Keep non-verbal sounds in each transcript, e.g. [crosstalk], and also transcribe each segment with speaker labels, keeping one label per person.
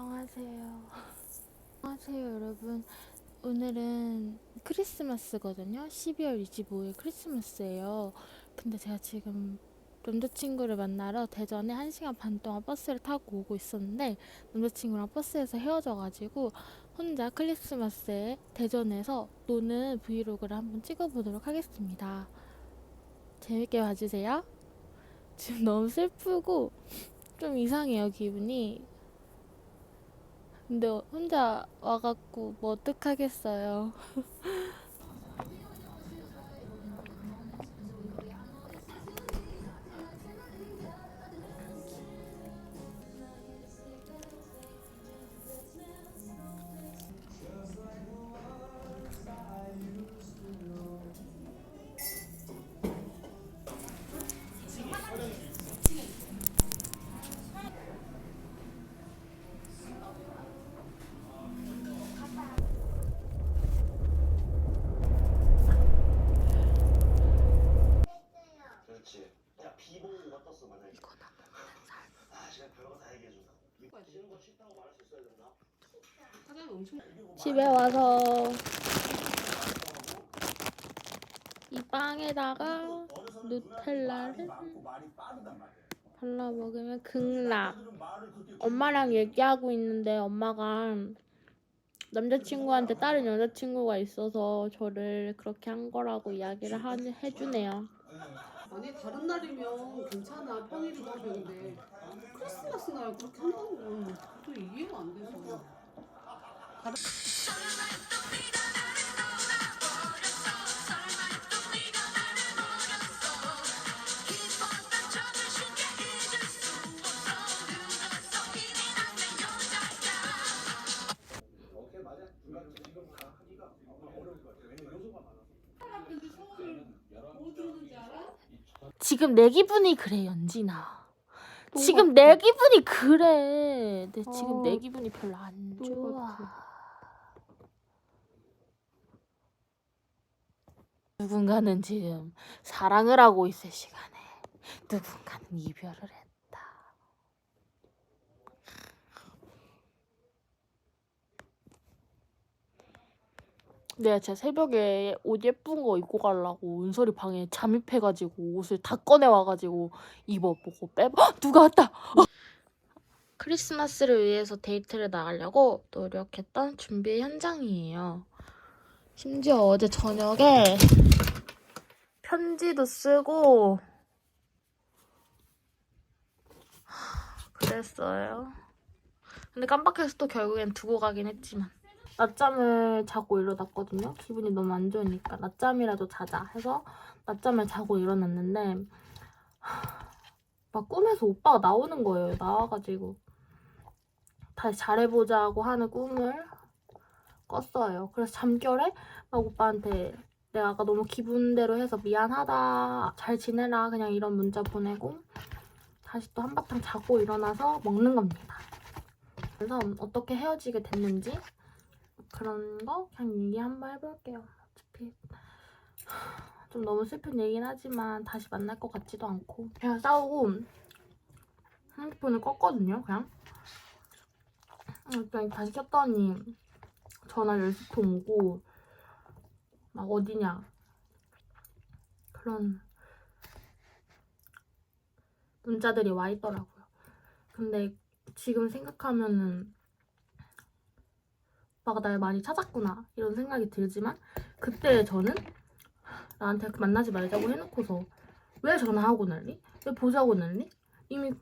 Speaker 1: 안녕하세요. 안녕하세요, 여러분. 오늘은 크리스마스거든요. 12월 25일 크리스마스예요. 근데 제가 지금 남자친구를 만나러 대전에 1시간 반 동안 버스를 타고 오고 있었는데 남자친구랑 버스에서 헤어져가지고 혼자 크리스마스에 대전에서 노는 브이로그를 한번 찍어보도록 하겠습니다. 재밌게 봐주세요. 지금 너무 슬프고 좀 이상해요, 기분이. 근데 혼자 와갖고 뭐 어떡하겠어요. [laughs] 집에 와서 이 빵에다가 누텔라를 발라 먹으면 극락. 엄마랑 얘기하고 있는데 엄마가 남자친구한테 다른 여자친구가 있어서 저를 그렇게 한 거라고 이야기를 하, 해주네요.
Speaker 2: 아니 다른 날이면 괜찮아 평일이고 그런데 크리스마스 날 그렇게 한다는 건또 이해가 안 돼서
Speaker 3: 지금?
Speaker 1: 지금 내 기분이 그래 연진아. 지금 내 기분이 그래. 내 지금
Speaker 2: 어,
Speaker 1: 내 기분이 별로
Speaker 2: 안또
Speaker 1: 좋아. 누군가는 지금 사랑을 하고 있을 시간에 누군가는 이별을 했 내가 진짜 새벽에 옷 예쁜 거 입고 가려고 은솔이 방에 잠입해가지고 옷을 다 꺼내 와가지고 입어보고 빼봐 헉! 누가 왔다. 크리스마스를 위해서 데이트를 나가려고 노력했던 준비 현장이에요. 심지어 어제 저녁에 편지도 쓰고 하, 그랬어요. 근데 깜빡해서 또 결국엔 두고 가긴 했지만 낮잠을 자고 일어났거든요. 기분이 너무 안 좋으니까 낮잠이라도 자자 해서 낮잠을 자고 일어났는데 하, 막 꿈에서 오빠가 나오는 거예요. 나와가지고 다시 잘해보자고 하는 꿈을 꿨어요. 그래서 잠결에 막 오빠한테 내가 아까 너무 기분대로 해서 미안하다, 잘 지내라 그냥 이런 문자 보내고 다시 또 한바탕 자고 일어나서 먹는 겁니다. 그래서 어떻게 헤어지게 됐는지 그런 거 그냥 얘기 한번 해볼게요. 어차피 좀 너무 슬픈 얘기긴 하지만 다시 만날 것 같지도 않고 그냥 싸우고 핸드폰을 껐거든요. 그냥 그냥 다시 켰더니 전화 10통 오고 막 어디냐 그런 문자들이 와 있더라고요. 근데 지금 생각하면은 오빠가 날 많이 찾았구나 이런 생각이 들지만 그때 저는 나한테 그 만나지 말자고 해놓고서 왜 전화하고 난리? 왜 보자고 난리? 이미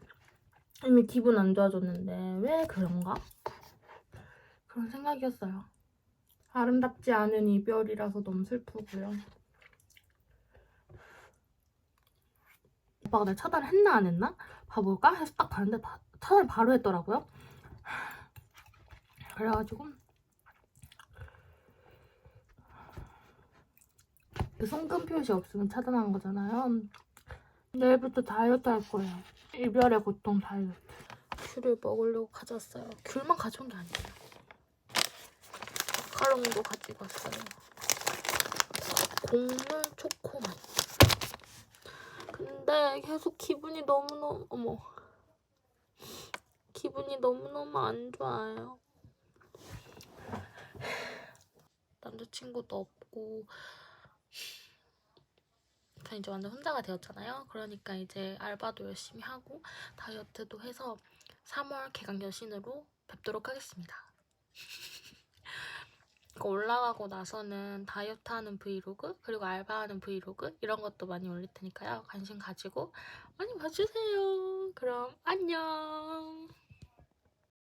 Speaker 1: 이미 기분 안 좋아졌는데 왜 그런가? 그런 생각이었어요. 아름답지 않은 이별이라서 너무 슬프고요. 오빠가 날 차단을 했나 안 했나? 봐볼까? 해서 딱 봤는데 바, 차단을 바로 했더라고요. 그래가지고 그 송금 표시 없으면 차단한 거잖아요. 내일부터 다이어트 할 거예요. 이별의 고통 다이어트. 귤을 먹으려고 가져왔어요. 귤만 가져온 게 아니에요. 마카롱도 가지고 왔어요. 곡물 초코맛. 근데 계속 기분이 너무너무 어머 기분이 너무너무 안 좋아요. 남자친구도 없고 전 이제 완전 혼자가 되었잖아요. 그러니까 이제 알바도 열심히 하고 다이어트도 해서 3월 개강 여신으로 뵙도록 하겠습니다. 이거 [laughs] 올라가고 나서는 다이어트 하는 브이로그 그리고 알바하는 브이로그 이런 것도 많이 올릴 테니까요. 관심 가지고 많이 봐주세요. 그럼 안녕.